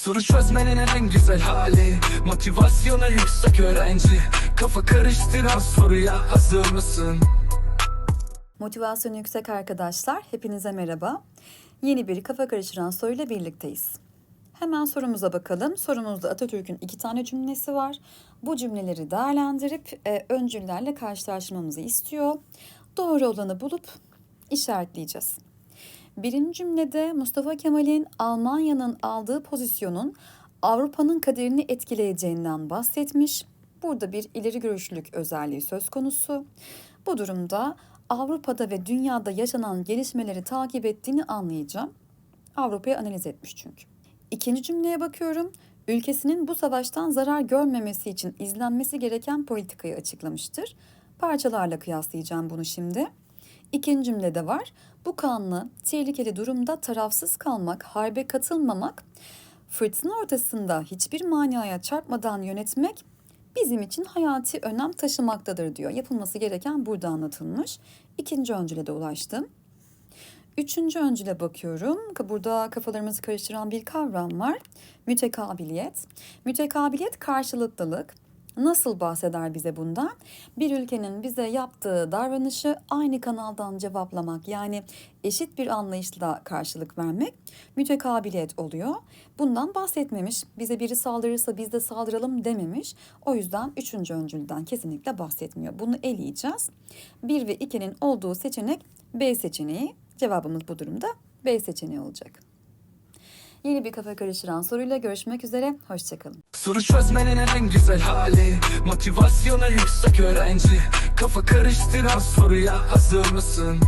Soru çözmenin en güzel hali Motivasyona yüksek öğrenci Kafa karıştıran soruya hazır mısın? Motivasyonu yüksek arkadaşlar, hepinize merhaba. Yeni bir kafa karıştıran soruyla birlikteyiz. Hemen sorumuza bakalım. Sorumuzda Atatürk'ün iki tane cümlesi var. Bu cümleleri değerlendirip e, öncüllerle karşılaştırmamızı istiyor. Doğru olanı bulup işaretleyeceğiz. Birinci cümlede Mustafa Kemal'in Almanya'nın aldığı pozisyonun Avrupa'nın kaderini etkileyeceğinden bahsetmiş. Burada bir ileri görüşlülük özelliği söz konusu. Bu durumda Avrupa'da ve dünyada yaşanan gelişmeleri takip ettiğini anlayacağım. Avrupa'yı analiz etmiş çünkü. İkinci cümleye bakıyorum. Ülkesinin bu savaştan zarar görmemesi için izlenmesi gereken politikayı açıklamıştır. Parçalarla kıyaslayacağım bunu şimdi. İkinci cümlede var. Bu kanlı, tehlikeli durumda tarafsız kalmak, harbe katılmamak, fırtına ortasında hiçbir maniaya çarpmadan yönetmek bizim için hayati önem taşımaktadır diyor. Yapılması gereken burada anlatılmış. İkinci öncüle de ulaştım. Üçüncü öncüle bakıyorum. Burada kafalarımızı karıştıran bir kavram var. Mütekabiliyet. Mütekabiliyet karşılıklılık. Nasıl bahseder bize bundan? Bir ülkenin bize yaptığı davranışı aynı kanaldan cevaplamak yani eşit bir anlayışla karşılık vermek mütekabiliyet oluyor. Bundan bahsetmemiş. Bize biri saldırırsa biz de saldıralım dememiş. O yüzden üçüncü öncülden kesinlikle bahsetmiyor. Bunu eleyeceğiz. Bir ve ikinin olduğu seçenek B seçeneği. Cevabımız bu durumda B seçeneği olacak. Yeni bir kafa karıştıran soruyla görüşmek üzere. Hoşçakalın. Soru çözmenin en güzel hali Motivasyona yüksek öğrenci Kafa karıştıran soruya hazır mısın?